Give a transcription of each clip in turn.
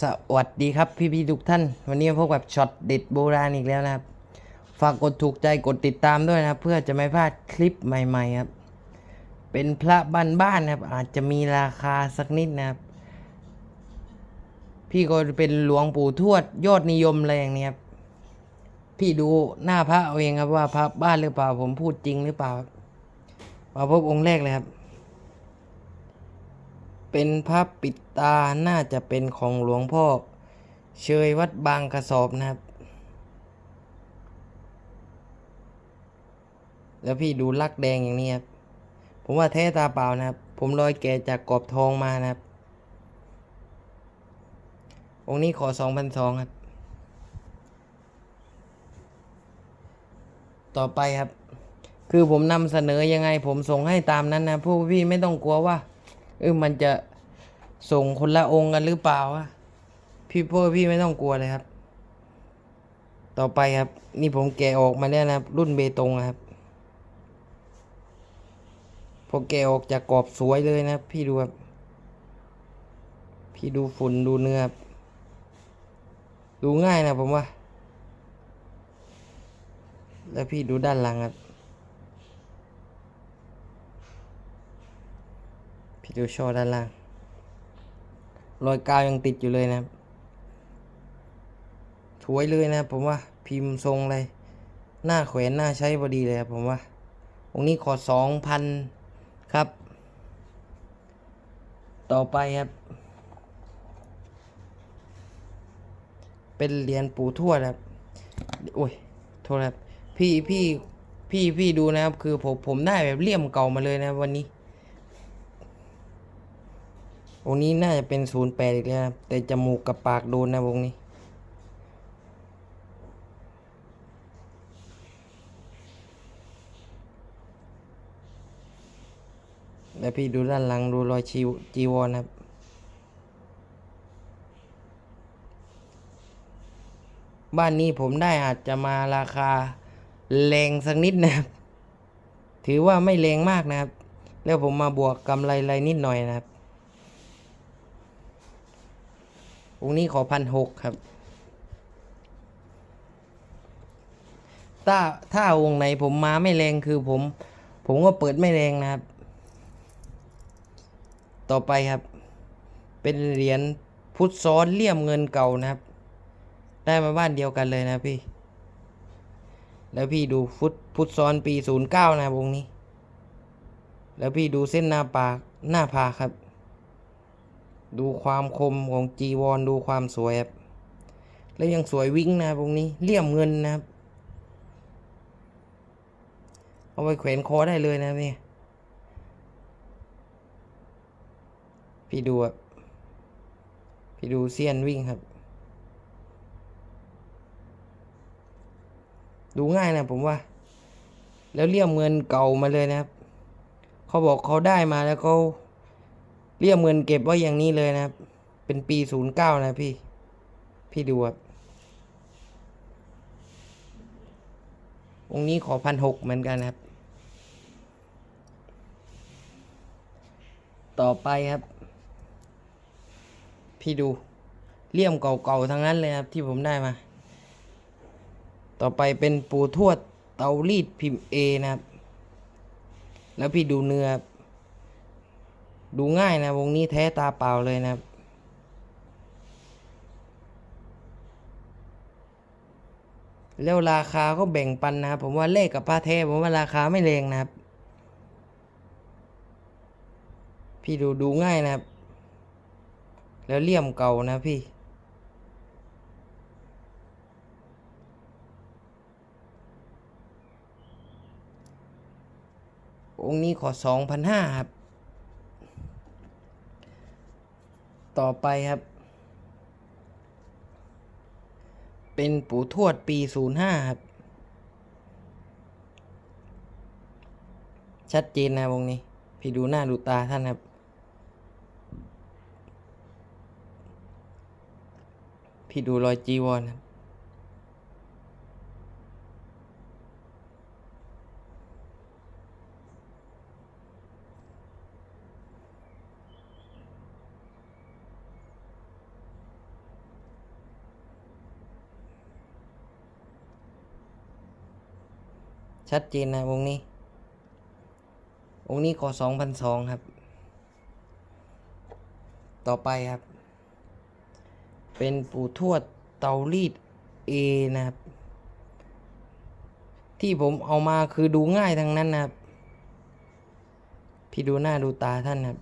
สวัสดีครับพี่พี่ๆทุกท่าน วันนี้พบกับช็อตเด็ดโบราณอีกแล้วนะครับ ฝากกดถูกใจกดติดตามด้วยนะครับ เพื่อจะไม่พลาดคลิปใหม่ๆครับ เป็นพระบ้านๆนะครับ อาจจะมีราคาสักนิดนะครับ พี่ก็เป็นหลวงปู่ทวดยอดนิยมอะไรอย่างนี้ครับ พี่ดูหน้าพระเอาเองครับว่าพระบ้านหรือเปล่าผมพูดจริงหรือเปล่ามาพบองค์แรกเลยครับ เป็นพระปิดตาน่าจะเป็นของหลวงพ่อ เชยวัดบางกระสอบนะครับ แล้วพี่ดูลักแดงอย่างนี้ครับ ผมว่าแท้ตาเปล่านะครับ ผมลอยแกจากกรอบทองมานะครับ องค์นี้ขอสองพันสองครับ ต่อไปครับ คือผมนำเสนอยังไงผมส่งให้ตามนั้นนะพวกพี่ไม่ต้องกลัวว่าเออมันจะ ส่งคนละองค์กันหรือเปล่าวะพี่พวกพี่ไม่ต้องกลัวเลยครับ ต่อไปครับ นี่ผมแกะออกมาแล้วนะครับ รุ่นเบตงครับพอแกะออกจากกรอบสวยเลยนะพี่ดูครับพี่ดูฝุ่นดูเนื้อครับดูง่ายนะผมว่า แล้วพี่ดูด้านหลังครับพี่ดูช่อด้านล่าง รอยกาวยังติดอยู่เลยนะครับสวยเลยนะผมว่าพิมพ์ทรงเลยหน้าแขวนหน้าใช้พอดีเลยครับผมว่าองค์นี้ขอสองพันครับ ต่อไปครับ เป็นเหรียญปู่ทวดครับโอ้ยโทษครับพี่พี่พี่พี่ดูนะครับ คือผมผมได้แบบเลี่ยมเก่ามาเลยนะวันนี้ วงนี้น่าจะเป็นศูนย์แปดอีกแล้วครับแต่จมูกกับปากโดนนะวงนี้ แล้วพี่ดูด้านหลังดูรอยชีจีวรครับบ้านนี้ผมได้อาจจะมาราคาแรงสักนิดนะครับ ถือว่าไม่แรงมากนะครับ แล้วผมมาบวกกำไรไรนิดหน่อยนะครับ องค์นี้ขอพันหกครับ ถ้าถ้าองค์ไหนผมมาไม่แรงคือผม ผมก็เปิดไม่แรงนะครับ ต่อไปครับ เป็นเหรียญพุทธซ้อนเลี่ยมเงินเก่านะครับ ได้มาบ้านเดียวกันเลยนะพี่ แล้วพี่ดูฟุตพุทธซ้อนปีศูนย์เก้านะครับองค์นี้ แล้วพี่ดูเส้นหน้าปากหน้าผากครับ ดูความคมของจีวรดูความสวยครับแล้วยังสวยวิ่งนะตรงนี้เลี่ยมเงินนะครับ เอาไปแขวนคอได้เลยนะนี่พี่ดูครับพี่ดูเซียนวิ่งครับ ดูง่ายนะผมว่า แล้วเลี่ยมเงินเก่ามาเลยนะครับ เขาบอกเขาได้มาแล้วเขา เรียกเงินเก็บไว้อย่างนี้เลยนะครับ เป็นปีศูนย์เก้านะพี่ พี่ดูครับองนี้ขอพันหกเหมือนกันครับ ต่อไปครับ พี่ดูเลี่ยมเก่าๆทั้งนั้นเลยครับที่ผมได้มา ต่อไปเป็นปูทวดเตารีดพิมพ์เอนะครับ แล้วพี่ดูเนื้อครับ ดูง่ายนะวงนี้แท้ตาเปล่าเลยนะครับ แล้วราคาก็แบ่งปันนะครับผมว่าเลขกับผ้าแท้ผมว่าราคาไม่แรงนะครับ พี่ดูดูง่ายนะครับ แล้วเลี่ยมเก่านะพี่องค์นี้ขอสองพันห้าครับ ต่อไปครับ เป็นปู่ทวดปีศูนย์ห้าครับ ชัดเจนนะวงนี้ พี่ดูหน้าดูตาท่านครับ พี่ดูรอยจีวรครับ ชัดเจนนะองนี้องนี้ขอสองพันสองครับ ต่อไปครับ เป็นปู่ทวดเตารีดเอนะครับ ที่ผมเอามาคือดูง่ายทั้งนั้นนะครับ พี่ดูหน้าดูตาท่านครับ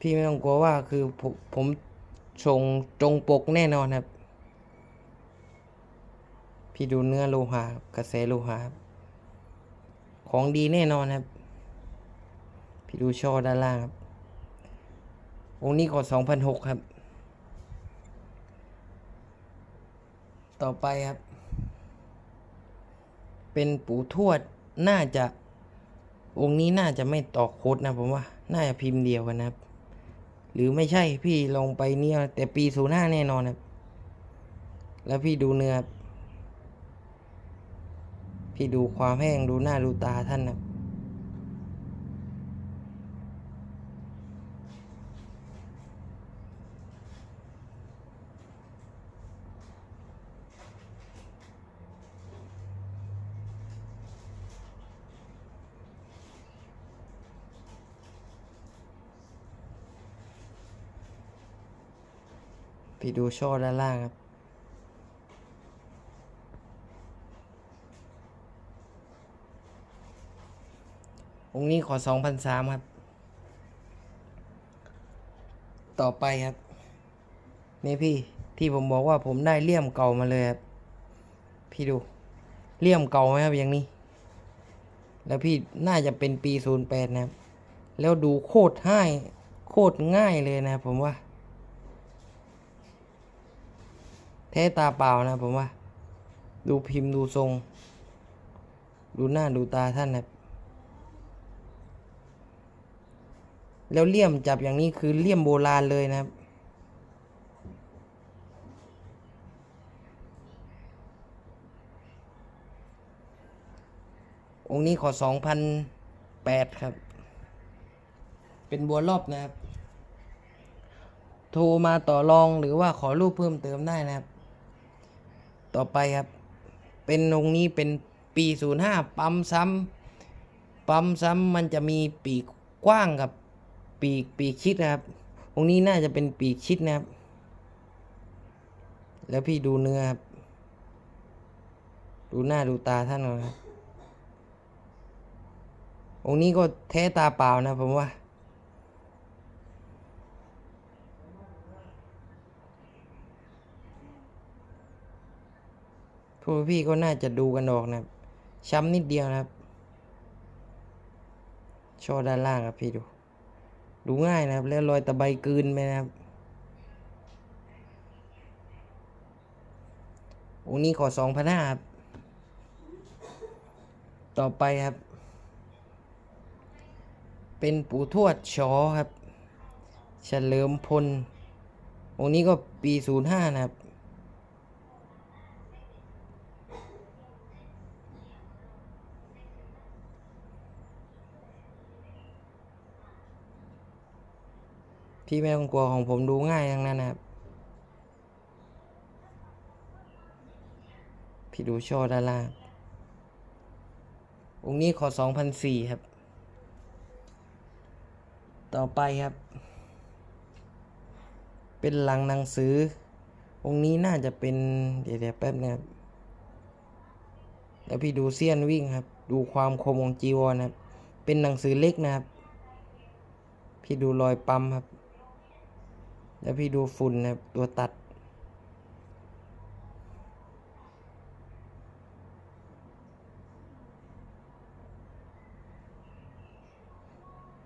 พี่ไม่ต้องกลัวว่าคือผมผม ส่งตรงปกแน่นอนครับ พี่ดูเนื้อโลหะกระแสโลหะของดีแน่นอนครับ พี่ดูช่อด้านล่างครับองค์นี้ขอสองพันหกครับ ต่อไปครับ เป็นปู่ทวดน่าจะองค์นี้น่าจะไม่ต่อโคดนะผมว่า น่าจะพิมพ์เดียวกันนะครับ หรือไม่ใช่พี่ลงไปเนี่ยแต่ปีศูนย์ห้าแน่นอนครับ แล้วพี่ดูเนื้อพี่ดูความแห้งดูหน้าดูตาท่านครับะพี่ดูช่อด้านล่างครับ องค์นี้ขอสองพันสามครับ ต่อไปครับ นี่พี่ที่ผมบอกว่าผมได้เลี่ยมเก่ามาเลยครับ พี่ดู เลี่ยมเก่าไหมครับอย่างนี้ แล้วพี่น่าจะเป็นปีศูนย์แปดนะครับ แล้วดูโคตรง่าย โคตรง่ายเลยนะครับผมว่า แท้ตาเปล่านะผมว่า ดูพิมพ์ดูทรง ดูหน้าดูตาท่านนะแล้วเลี่ยมจับอย่างนี้คือเลี่ยมโบราณเลยนะครับ องค์นี้ขอสองพันแปดครับ เป็นบัวรอบนะครับ โทรมาต่อรองหรือว่าขอรูปเพิ่มเติมได้นะครับ ต่อไปครับ เป็นองค์นี้เป็นปีศูนย์ห้าปั๊มซ้ำปั๊มซ้ำมันจะมีปีกกว้างกับปีกปีกชิดนะครับ องค์นี้น่าจะเป็นปีกชิดนะครับ แล้วพี่ดูเนื้อครับ ดูหน้าดูตาท่านก่อนครับองค์นี้ก็แท้ตาเปล่านะผมว่า พวกพี่ก็น่าจะดูกันออกนะครับ ช้ำนิดเดียวนะครับช่อด้านล่างครับพี่ดู ดูง่ายนะครับ แล้วรอยตะไบกืนไปนะครับองนี้ขอสองพันห้าครับ ต่อไปครับ เป็นปู่ทวดชอครับ เฉลิมพลองนี้ก็ปีศูนย์ห้านะครับ พี่ไม่งกลัวของผมดูง่ายทั้งนั้นนะครับ พี่ดูช่อด้านล่าง องค์นี้ขอสองพันสี่ครับ ต่อไปครับ เป็นหลังหนังสือ องค์นี้น่าจะเป็น เดี๋ยวเดี๋ยวแป๊บนะครับ แล้วพี่ดูเสี้ยนวิ่งครับ ดูความคมของจีวรนะครับ เป็นหนังสือเล็กนะครับ พี่ดูรอยปั๊มครับ แล้วพี่ดูฝุ่นนะครับตัวตัด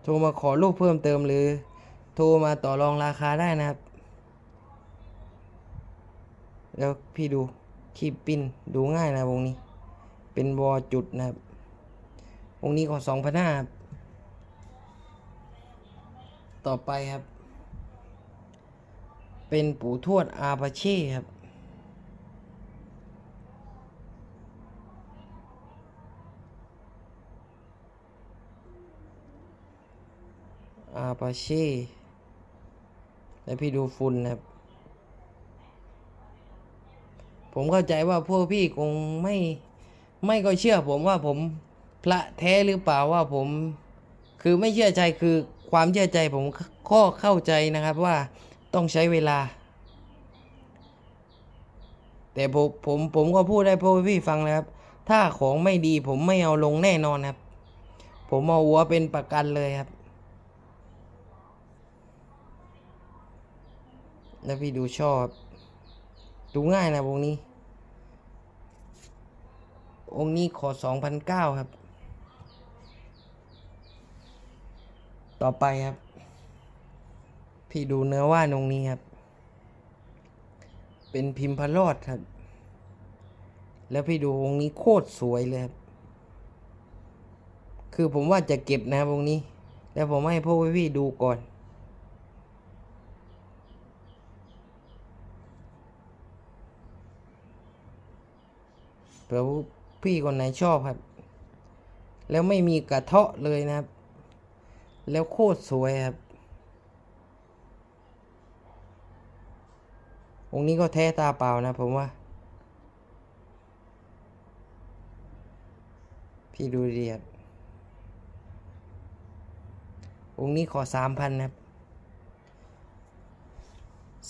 โทรมาขอรูปเพิ่มเติมหรือ โทรมาต่อรองราคาได้นะครับ แล้วพี่ดูคีบปิ้นดูง่ายนะวงนี้ เป็นวอจุดนะครับ วงนี้ขอสองพันห้าต่อไปครับ เป็นปู่ทวดอาปาเช่ครับอาปาเช่แล้วพี่ดูฝุ่นนะครับ ผมเข้าใจว่าพวกพี่คงไม่ไม่ก็เชื่อผมว่าผมพระแท้หรือเปล่าว่าผม คือไม่เชื่อใจคือความเชื่อใจผมข้อเข้าใจนะครับว่า ต้องใช้เวลา แต่ผมผมผมก็พูดได้พวกพี่ฟังนะครับ ถ้าของไม่ดีผมไม่เอาลงแน่นอนครับ ผมเอาหัวเป็นประกันเลยครับ แล้วพี่ดูชอบ ดูง่ายนะวงนี้ องค์นี้ขอสองพันเก้าครับ ต่อไปครับ พี่ดูเนื้อว่านองนี้ครับ เป็นพิมพ์พระรอดครับ แล้วพี่ดูองค์นี้โคตรสวยเลยครับ คือผมว่าจะเก็บนะครับองค์นี้ แล้วผมให้พวกพี่ดูก่อนเผื่อพี่คนไหนชอบครับ แล้วไม่มีกระเทาะเลยนะครับ แล้วโคตรสวยครับ องค์นี้ก็แท้ตาเปล่านะผมว่า พี่ดูดีครับองค์นี้ขอสามพันครับ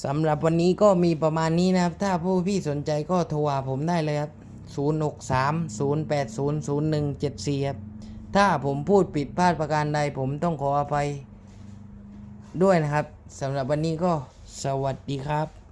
สำหรับวันนี้ก็มีประมาณนี้นะครับ ถ้าผู้พี่สนใจก็โทรหาผมได้เลยครับ 063 080 0174 ครับ ถ้าผมพูดผิดพลาดประการใดผมต้องขออภัยด้วยนะครับสำหรับวันนี้ก็สวัสดีครับ